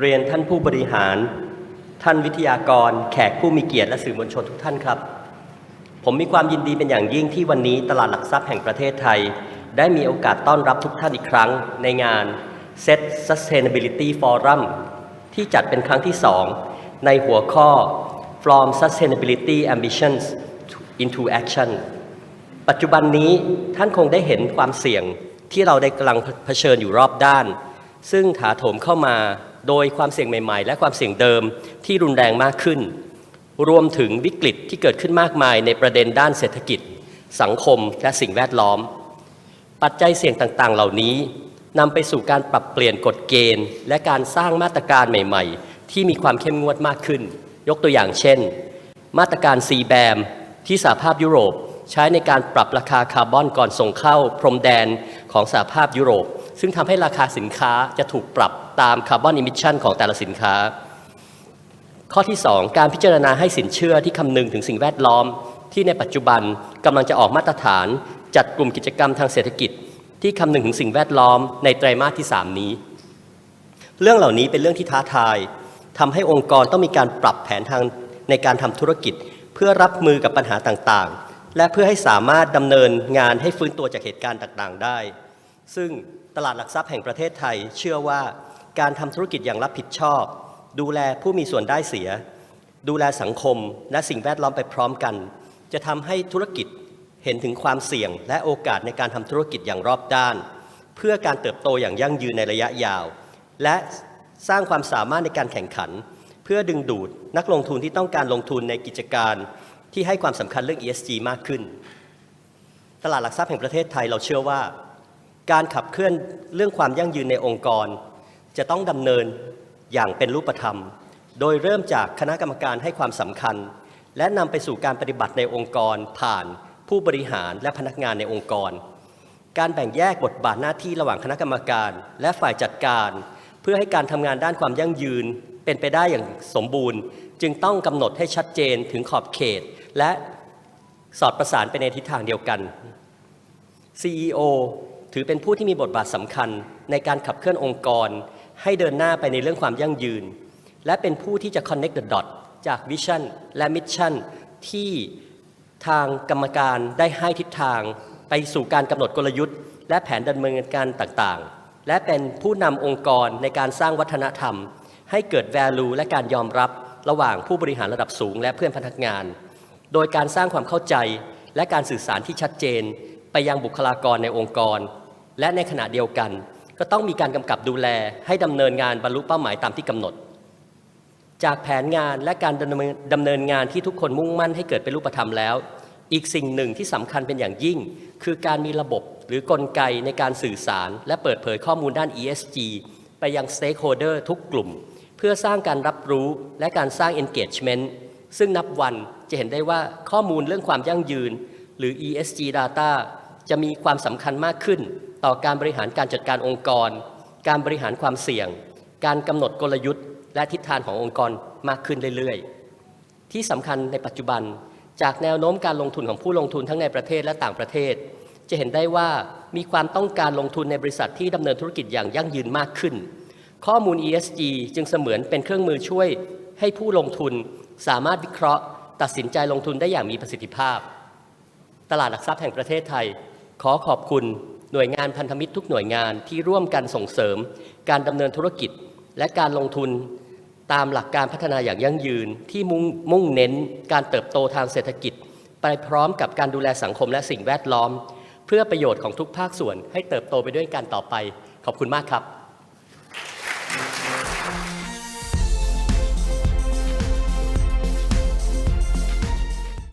เรียนท่านผู้บริหาร ท่านวิทยากร แขกผู้มีเกียรติและสื่อมวลชนทุกท่านครับ ผมมีความยินดีเป็นอย่างยิ่งที่วันนี้ตลาดหลักทรัพย์แห่งประเทศไทย ได้มีโอกาสต้อนรับทุกท่านอีกครั้ง ในงาน SET Sustainability Forum ที่จัดเป็นครั้งที่ 2 ในหัวข้อ From Sustainability Ambitions into Action ปัจจุบันนี้ท่านคงได้เห็นความเสี่ยงที่เราได้กำลังเผชิญอยู่รอบด้าน ซึ่งถาโถมเข้ามา โดยความเสี่ยงใหม่ ๆ และความเสี่ยงเดิมที่รุนแรงมากขึ้น รวมถึงวิกฤตที่เกิดขึ้นมากมายในประเด็นด้านเศรษฐกิจ สังคมและสิ่งแวดล้อม ปัจจัยเสี่ยงต่างๆ เหล่านี้นำไปสู่การปรับเปลี่ยนกฎเกณฑ์ และการสร้างมาตรการใหม่ ๆ ที่มีความเข้มงวดมากขึ้น ยกตัวอย่างเช่น มาตรการ c b a m ที่สหภาพยุโรปใช้ในการปรับราคาคาร์บอนก่อนส่งเข้าพรมแดนของสหภาพยุโรป ซึ่งทำให้ราคาสินค้าจะถูกปรับ ตามคาร์บอนอิมิชชันของแต่ละสินค้า ข้อที่ 2 การพิจารณาให้สินเชื่อที่คำนึงถึงสิ่งแวดล้อม ที่ในปัจจุบันกำลังจะออกมาตรฐาน จัดกลุ่มกิจกรรมทางเศรษฐกิจ ที่คำนึงถึงสิ่งแวดล้อมในไตรมาสที่ 3 นี้ เรื่องเหล่านี้เป็นเรื่องที่ท้าทายทำให้องค์กรต้องมีการปรับแผนทางในการทำธุรกิจ เพื่อรับมือกับปัญหาต่างๆ และเพื่อให้สามารถดำเนินงานให้ฟื้นตัวจากเหตุการณ์ต่างๆ ได้ ซึ่งตลาดหลักทรัพย์แห่งประเทศไทยเชื่อว่า การทำธุรกิจอย่างรับผิดชอบ ดูแลผู้มีส่วนได้เสีย ดูแลสังคมและสิ่งแวดล้อมไปพร้อมกัน จะทำให้ธุรกิจเห็นถึงความเสี่ยง และโอกาสในการทำธุรกิจอย่างรอบด้าน เพื่อการเติบโตอย่างยั่งยืนในระยะยาว และสร้างความสามารถในการแข่งขัน เพื่อดึงดูดนักลงทุนที่ต้องการลงทุนในกิจการที่ให้ความสำคัญเรื่อง ESG มากขึ้น ตลาดหลักทรัพย์แห่งประเทศไทยเราเชื่อว่า การขับเคลื่อนเรื่องความยั่งยืนในองค์กร จะต้องดำเนินอย่างเป็นรูปธรรม โดยเริ่มจากคณะกรรมการให้ความสำคัญ และนำไปสู่การปฏิบัติในองค์กร ผ่านผู้บริหารและพนักงานในองค์กร การแบ่งแยกบทบาทหน้าที่ระหว่างคณะกรรมการ และฝ่ายจัดการ เพื่อให้การทำงานด้านความยั่งยืนเป็นไปได้อย่างสมบูรณ์ จึงต้องกำหนดให้ชัดเจนถึงขอบเขต และสอดประสานไปในทิศทางเดียวกัน CEO ถือเป็นผู้ที่มีบทบาทสำคัญในการขับเคลื่อนองค์กร ให้เดินหน้าไปในเรื่องความยั่งยืน และเป็นผู้ที่จะ connect the dot จากวิชั่นและมิชชั่นที่ทางกรรมการได้ให้ทิศทาง ไปสู่การกำหนดกลยุทธ์ และแผนดำเนินการต่างๆ และเป็นผู้นำองค์กรในการสร้างวัฒนธรรม ให้เกิด value และการยอมรับระหว่างผู้บริหารระดับสูง และเพื่อนพนักงาน โดยการสร้างความเข้าใจและการสื่อสารที่ชัดเจน ไปยังบุคลากรในองค์กร และในขณะเดียวกัน ก็ต้องมีการกำกับดูแลให้ดำเนินงานบรรลุเป้าหมายตามที่กำหนด จากแผนงานและการดำเนินงานที่ทุกคนมุ่งมั่นให้เกิดเป็นรูปธรรมแล้ว อีกสิ่งหนึ่งที่สำคัญเป็นอย่างยิ่ง คือการมีระบบหรือกลไกในการสื่อสาร และเปิดเผยข้อมูลด้าน ESG ไปยัง stakeholder ทุกกลุ่ม เพื่อสร้างการรับรู้และการสร้าง engagement ซึ่งนับวันจะเห็นได้ว่าข้อมูลเรื่องความยั่งยืน หรือ ESG data จะมีความสำคัญมากขึ้น ต่อการบริหารการจัดการองค์กร การบริหารความเสี่ยง การกำหนดกลยุทธ์ และทิศทางขององค์กรมากขึ้นเรื่อยๆ ที่สำคัญในปัจจุบัน จากแนวโน้มการลงทุนของผู้ลงทุนทั้งในประเทศและต่างประเทศ จะเห็นได้ว่ามีความต้องการลงทุนในบริษัทที่ดำเนินธุรกิจอย่างยั่งยืนมากขึ้น ข้อมูล ESG จึงเสมือนเป็นเครื่องมือช่วย ให้ผู้ลงทุนสามารถวิเคราะห์ ตัดสินใจลงทุนได้อย่างมีประสิทธิภาพ ตลาดหลักทรัพย์แห่งประเทศไทย ขอขอบคุณ หน่วยงานพันธมิตรทุกหน่วยงานที่ร่วมกันส่งเสริม การดำเนินธุรกิจ และการลงทุนตามหลักการพัฒนาอย่างยั่งยืนที่มุ่งมุ่งเน้นการเติบโตทางเศรษฐกิจ ไปพร้อมกับการดูแลสังคมและสิ่งแวดล้อม เพื่อประโยชน์ของทุกภาคส่วนให้เติบโตไปด้วยกันต่อไป ขอบคุณมากครับ